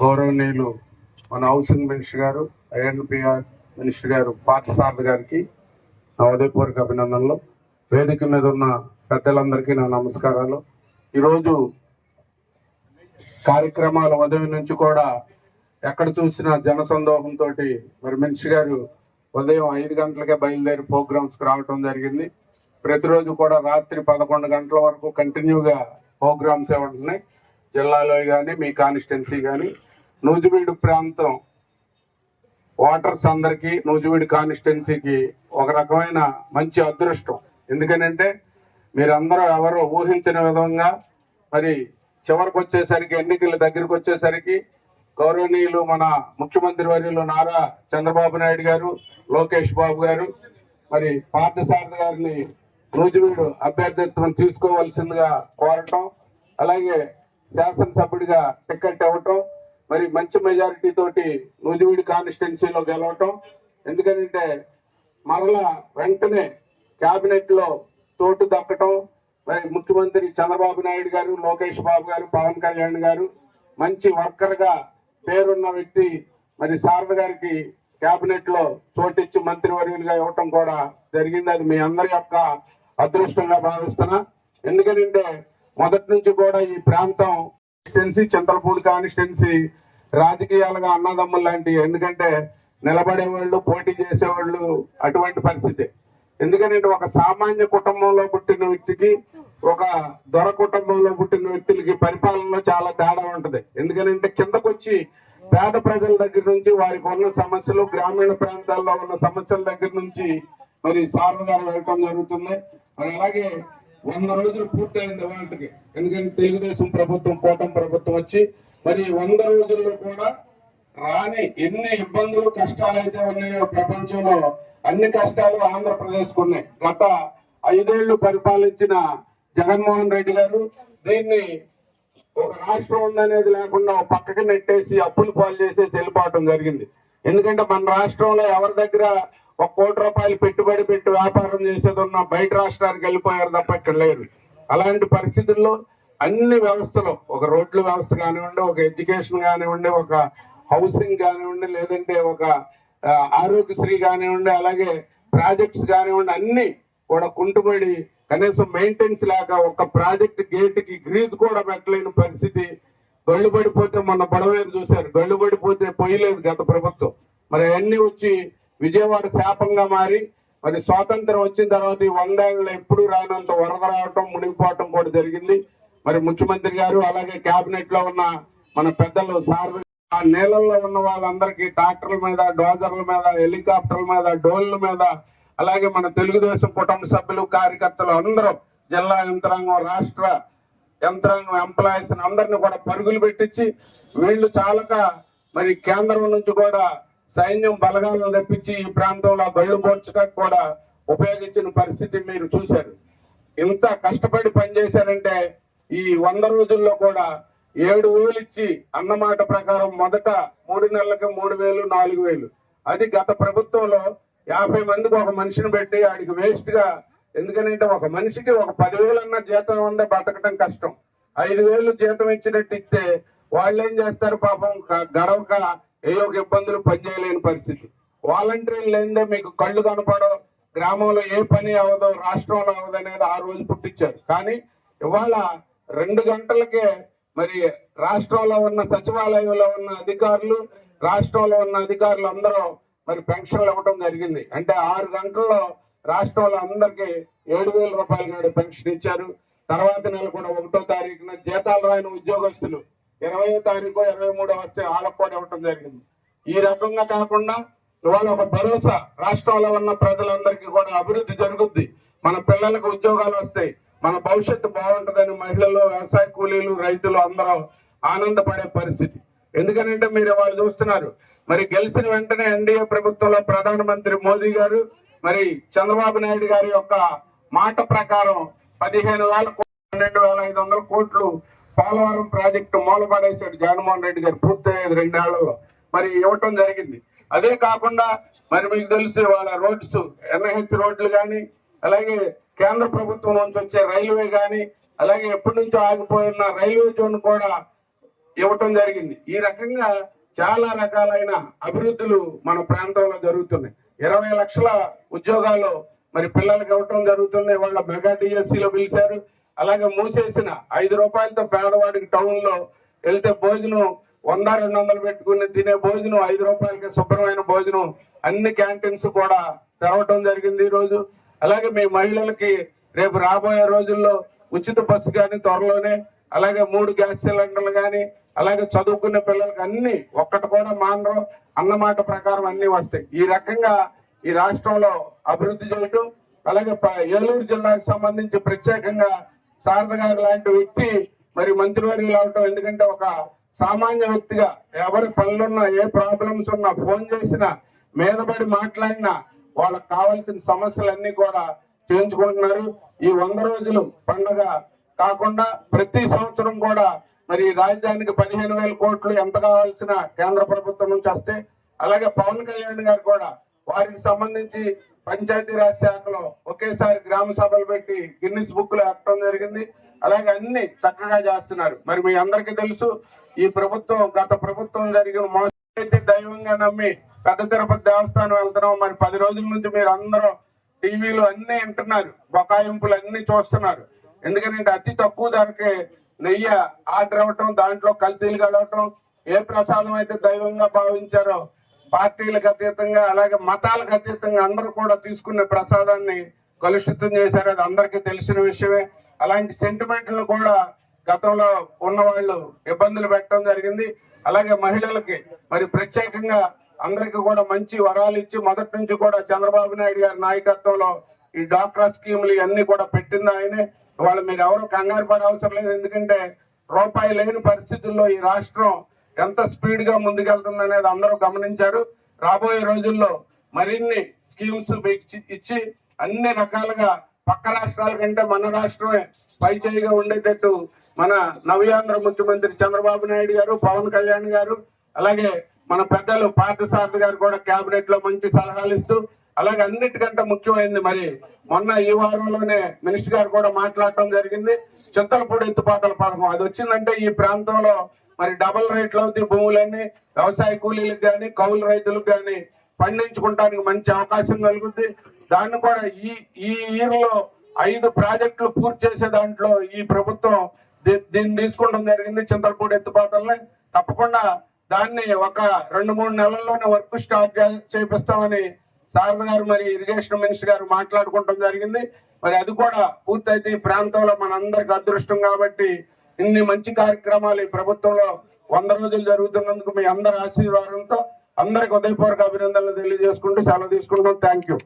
గౌరవనీయులు మన housing minister garu I N P R minister garu Parthasarathy గారికి నా ఉదయపూర్వక అభినందనలు. వేదిక మీద ఉన్న పెద్దలందరికీ నా నమస్కారాలు. ఈరోజు కార్యక్రమాల ఉదయం నుంచి కూడా ఎక్కడ చూసినా జనసందోహంతో మరి మినిషి గారు ఉదయం ఐదు గంటలకే బయలుదేరి ప్రోగ్రామ్స్కి రావటం జరిగింది. ప్రతిరోజు కూడా రాత్రి పదకొండు గంటల వరకు కంటిన్యూగా ప్రోగ్రామ్స్ ఉంటున్నాయి. జిల్లాలో కానీ మీ కాన్స్టిట్యున్సీ కానీ నూజివీడు ప్రాంతం ఓటర్స్ అందరికీ నూజివీడు కాన్స్టిట్యున్సీకి ఒక రకమైన మంచి అదృష్టం. ఎందుకనంటే మీరందరూ ఎవరు ఊహించిన విధంగా మరి చివరికి వచ్చేసరికి ఎన్నికల దగ్గరికి వచ్చేసరికి గౌరవనీయులు మన ముఖ్యమంత్రి వర్యులు నారా చంద్రబాబు నాయుడు గారు లోకేష్ బాబు గారు మరి పార్థసారథి గారిని నూజివీడు అభ్యర్థిత్వం తీసుకోవాల్సిందిగా కోరటం అలాగే శాసనసభ్యుడిగా టికెట్ ఇవ్వటం మరి మంచి మెజారిటీ తోటి నూజివీడు కాన్స్టిట్యున్సీలో గెలవటం ఎందుకంటే మరలా వెంటనే క్యాబినెట్లో లో చోటు దక్కటం మరి ముఖ్యమంత్రి చంద్రబాబు నాయుడు గారు లోకేష్ బాబు గారు పవన్ కళ్యాణ్ గారు మంచి వర్కర్గా పేరున్న వ్యక్తి మరి శారద గారికి కేబినెట్లో చోటిచ్చి మంత్రివర్యులుగా ఇవ్వటం కూడా జరిగింది. అది మీ అందరి యొక్క అదృష్టంగా భావిస్తున్నా. ఎందుకంటే మొదటి నుంచి కూడా ఈ ప్రాంతం కాన్స్టిట్యున్సీ చింతలపూడి కాన్స్టిట్యున్సీ రాజకీయాలుగా అన్నదమ్ములు లాంటివి. ఎందుకంటే నిలబడే వాళ్ళు పోటీ చేసేవాళ్ళు అటువంటి పరిస్థితి. ఎందుకంటే ఒక సామాన్య కుటుంబంలో పుట్టిన వ్యక్తికి ఒక దొర కుటుంబంలో పుట్టిన వ్యక్తులకి పరిపాలనలో చాలా తేడా ఉంటది. ఎందుకంటే కిందకొచ్చి పేద ప్రజల దగ్గర నుంచి వారికి ఉన్న సమస్యలు గ్రామీణ ప్రాంతాల్లో ఉన్న సమస్యల దగ్గర నుంచి మరి సార్ వెళ్ళటం జరుగుతుంది. మరి అలాగే వంద రోజులు పూర్తయింది వాళ్ళకి ఎందుకంటే తెలుగుదేశం ప్రభుత్వం కూటమి ప్రభుత్వం వచ్చి మరి వంద రోజుల్లో కూడా రాని ఎన్ని ఇబ్బందులు కష్టాలు అయితే ఉన్నాయో ప్రపంచంలో అన్ని కష్టాలు ఆంధ్రప్రదేశ్ ఉన్నాయి. గత ఐదేళ్ళు పరిపాలించిన జగన్మోహన్ రెడ్డి గారు దీన్ని ఒక రాష్ట్రం ఉందనేది లేకుండా పక్కకి నెట్టేసి అప్పులు పాలు చేసే వెళ్ళిపోవటం జరిగింది. ఎందుకంటే మన రాష్ట్రంలో ఎవరి దగ్గర ఒక కోటి రూపాయలు పెట్టుబడి పెట్టి వ్యాపారం చేసేది ఉన్న బయట రాష్ట్రానికి వెళ్ళిపోయారు తప్ప ఇక్కడ లేరు. అలాంటి పరిస్థితుల్లో అన్ని వ్యవస్థలు ఒక రోడ్ల వ్యవస్థ కానివ్వండి ఒక ఎడ్యుకేషన్ కానివ్వండి ఒక హౌసింగ్ కానివ్వండి లేదంటే ఒక ఆరోగ్యశ్రీ కానివ్వండి అలాగే ప్రాజెక్ట్స్ కానివ్వండి అన్ని కూడా కుంటుబడి కనీసం మెయింటెనెన్స్ లేక ఒక ప్రాజెక్ట్ గేట్కి గ్రీజ్ కూడా పెట్టలేని పరిస్థితి. గళ్ళు పడిపోతే మొన్న పడవేరు చూశారు. గళ్ళు పడిపోతే పోయలేదు గత ప్రభుత్వం. మరి అవన్నీ వచ్చి విజయవాడ శాపంగా మారి మరి స్వాతంత్రం వచ్చిన తర్వాత ఈ వందేళ్ళలో ఎప్పుడు రానంత వరద రావటం మునిగిపోవటం కూడా జరిగింది. మరి ముఖ్యమంత్రి గారు అలాగే కేబినెట్లో ఉన్న మన పెద్దలు సార్ ఆ నేలల్లో ఉన్న వాళ్ళందరికీ ట్రాక్టర్ల మీద డోజర్ల మీద హెలికాప్టర్ల మీద డోన్ల మీద అలాగే మన తెలుగుదేశం కుటుంబ సభ్యులు కార్యకర్తలు అందరూ జిల్లా యంత్రాంగం రాష్ట్ర యంత్రాంగం ఎంప్లాయీస్ అందరిని కూడా పరుగులు పెట్టించి వీళ్ళు చాలక మరి కేంద్రం నుంచి కూడా సైన్యం బలగాలను తెప్పించి ఈ ప్రాంతంలో గళ్ళు పోర్చడానికి కూడా ఉపయోగించిన పరిస్థితి మీరు చూశారు. ఇంత కష్టపడి పనిచేశారంటే ఈ వంద రోజుల్లో కూడా ఏడు వేలు ఇచ్చి అన్నమాట ప్రకారం మొదట మూడు నెలలకు మూడు వేలు నాలుగు వేలు. అది గత ప్రభుత్వంలో యాభై మందికి ఒక మనిషిని పెట్టి ఆడికి వేస్ట్గా ఎందుకంటే ఒక మనిషికి ఒక పదివేలన్న జీతం ఉందే బతకటం కష్టం. ఐదు వేలు జీతం ఇచ్చినట్టు ఇస్తే వాళ్ళు ఏం చేస్తారు పాపం గడవక ఏ ఒక ఇబ్బందులు పనిచేయలేని పరిస్థితి. వాలంటీర్లు లేదే మీకు కళ్ళు కనపడవు. గ్రామంలో ఏ పని అవ్వదో రాష్ట్రంలో అవ్వదు అనేది ఆ రోజు పుట్టించారు. కానీ ఇవాళ రెండు గంటలకే మరి రాష్ట్రంలో ఉన్న సచివాలయంలో ఉన్న అధికారులు రాష్ట్రంలో ఉన్న అధికారులు అందరూ మరి పెన్షన్లు ఇవ్వడం జరిగింది. అంటే ఆరు గంటల్లో రాష్ట్రంలో అందరికి ఏడు వేల రూపాయల నాడు పెన్షన్ ఇచ్చారు. తర్వాత నెల కూడా ఒకటో తారీఖున జీతాలు రాని ఉద్యోగస్తులు ఇరవయో తారీఖు ఇరవై మూడో వస్తే ఆలకోట ఇవ్వటం జరిగింది. ఈ రకంగా కాకుండా ఇవాళ ఒక భరోసా రాష్ట్రంలో ఉన్న ప్రజలందరికీ కూడా అభివృద్ధి జరుగుద్ది. మన పిల్లలకు ఉద్యోగాలు వస్తాయి. మన భవిష్యత్తు బాగుంటుందని మహిళలు వ్యవసాయ కూలీలు రైతులు అందరూ ఆనందపడే పరిస్థితి. ఎందుకనంటే మీరు వాళ్ళు చూస్తున్నారు. మరి గెలిచిన వెంటనే ఎన్డీఏ ప్రభుత్వంలో ప్రధానమంత్రి మోదీ గారు మరి చంద్రబాబు నాయుడు గారి యొక్క మాట ప్రకారం పదిహేను వేల పన్నెండు వేల ఐదు వందల కోట్లు పోలవరం ప్రాజెక్టు మూలపడేశాడు జగన్మోహన్ రెడ్డి గారు పూర్తయ్యేది రెండేళ్ళలో. మరి ఇవ్వటం జరిగింది. అదే కాకుండా మరి మీకు తెలుసు వాళ్ళ రోడ్స్ ఎన్హెచ్ రోడ్లు కానీ అలాగే కేంద్ర ప్రభుత్వం నుంచి వచ్చే రైల్వే కానీ అలాగే ఎప్పటి నుంచో ఆగిపోయిన రైల్వే జోన్ కూడా ఇవ్వటం జరిగింది. ఈ రకంగా చాలా రకాలైన అభివృద్ధులు మన ప్రాంతంలో జరుగుతున్నాయి. ఇరవై లక్షల ఉద్యోగాలు మరి పిల్లలకి ఇవ్వటం జరుగుతుంది. వాళ్ళ మెగా డిఎస్సిలో పిలిచారు. అలాగే మూసేసిన ఐదు రూపాయలతో పేదవాడికి టౌన్లో వెళ్తే భోజనం వంద రెండు వందలు పెట్టుకుని తినే భోజనం ఐదు రూపాయలకి శుభ్రమైన భోజనం అన్ని క్యాంటీన్స్ కూడా తెరవటం జరిగింది ఈరోజు. అలాగే మీ మహిళలకి రేపు రాబోయే రోజుల్లో ఉచిత బస్సు కానీ త్వరలోనే అలాగే మూడు గ్యాస్ సిలిండర్లు కానీ అలాగే చదువుకునే పిల్లలకి అన్ని ఒక్కటి కూడా మానరు అన్నమాట ప్రకారం అన్ని వస్తాయి. ఈ రకంగా ఈ రాష్ట్రంలో అభివృద్ధి చేయటం అలాగే ప- ఏలూరు జిల్లాకు సంబంధించి ప్రత్యేకంగా శారద గారు లాంటి వ్యక్తి మరి మంత్రివర్యులు అవటం ఎందుకంటే ఒక సామాన్య వ్యక్తిగా ఎవరి పనులున్నా ఏ ప్రాబ్లమ్స్ ఉన్నా ఫోన్ చేసినా మీదపడి మాట్లాడినా వాళ్ళకి కావాల్సిన సమస్యలన్నీ కూడా చేయించుకుంటున్నారు. ఈ వంద రోజులు పండగ కాకుండా ప్రతి సంవత్సరం కూడా మరి ఈ రాజధానికి పదిహేను వేల కోట్లు ఎంత కావాల్సిన కేంద్ర ప్రభుత్వం నుంచి వస్తే అలాగే పవన్ కళ్యాణ్ గారు కూడా వారికి సంబంధించి పంచాయతీరాజ్ శాఖలో ఒకేసారి గ్రామ సభలు పెట్టి గిన్నిస్ బుక్లో ఎక్కడం జరిగింది. అలాగే అన్ని చక్కగా చేస్తున్నారు. మరి మీ అందరికీ తెలుసు ఈ ప్రభుత్వం గత ప్రభుత్వం జరిగిన మోసం అయితే దైవంగా నమ్మి పెద్ద తిరుపతి దేవస్థానం వెళ్తున్నాం. మరి పది రోజుల నుంచి మీరు అందరూ టీవీలు అన్ని వింటున్నారు. బకాయింపులు అన్ని చూస్తున్నారు. ఎందుకంటే అతి తక్కువ ధరకే నెయ్యి ఆర్డర్ అవ్వటం దాంట్లో కల్తీలు కలవటం ఏ ప్రసాదం అయితే దైవంగా భావించారో పార్టీలకు అతీతంగా అలాగే మతాలకు అతీతంగా అందరూ కూడా తీసుకునే ప్రసాదాన్ని కలుషితం చేశారు. అది అందరికీ తెలిసిన విషయమే. అలాంటి సెంటిమెంట్లు కూడా గతంలో ఉన్న వాళ్ళు ఇబ్బందులు పెట్టడం జరిగింది. అలాగే మహిళలకి మరి ప్రత్యేకంగా అందరికీ కూడా మంచి వరాలు ఇచ్చి మొదటి నుంచి కూడా చంద్రబాబు నాయుడు గారి నాయకత్వంలో ఈ డాక్రా స్కీములు ఇవన్నీ కూడా పెట్టింది ఆయనే. వాళ్ళు మీరు ఎవరు కంగారు పడే అవసరం లేదు. ఎందుకంటే రూపాయి లేని పరిస్థితుల్లో ఈ రాష్ట్రం ఎంత స్పీడ్గా ముందుకెళ్తుంది అనేది అందరూ గమనించారు. రాబోయే రోజుల్లో మరిన్ని స్కీమ్స్ మీకు ఇచ్చి- అన్ని రకాలుగా పక్క రాష్ట్రాల కంటే మన రాష్ట్రమే పైచేయిగా ఉండేటట్టు మన నవ్యాంధ్ర ముఖ్యమంత్రి చంద్రబాబు నాయుడు గారు పవన్ కళ్యాణ్ గారు అలాగే మన పెద్దలు పార్థసారథి గారు కూడా కేబినెట్లో మంచి సలహాలు ఇస్తూ అలాగే అన్నిటికంటే ముఖ్యమైనది మరి మొన్న ఈ వారంలోనే మినిస్టర్ గారు కూడా మాట్లాడటం జరిగింది. చింతలపూడి ఎత్తుపాతల పథకం. అది వచ్చిందంటే ఈ ప్రాంతంలో మరి డబుల్ రేట్లు అవుతాయి భూములన్నీ వ్యవసాయ కూలీలకు కానీ కౌలు రైతులకు కానీ పండించుకుంటానికి మంచి అవకాశం కలుగుద్ది. దాన్ని కూడా ఈ ఈ ఇయర్లో ఐదు ప్రాజెక్టులు పూర్తి చేసే దాంట్లో ఈ ప్రభుత్వం దీ- దీన్ని తీసుకోవడం జరిగింది చింతలపూడి ఎత్తుపాతల్ని. తప్పకుండా దాన్ని ఒక రెండు మూడు నెలల్లోనే వర్క్ స్టార్ట్ చేపిస్తామని సార్ గారు మరి ఇరిగేషన్ మినిస్టర్ గారు మాట్లాడుకోవడం జరిగింది. మరి అది కూడా పూర్తయితే ఈ ప్రాంతంలో మనందరికి అదృష్టం కాబట్టి ఇన్ని మంచి కార్యక్రమాలు ఈ ప్రభుత్వంలో వంద రోజులు జరుగుతున్నందుకు మీ అందరి ఆశీర్వాదంతో అందరికి ఉదయపూర్వక అభినందనలు తెలియజేసుకుంటూ సెలవు తీసుకుంటున్నాం. Thank you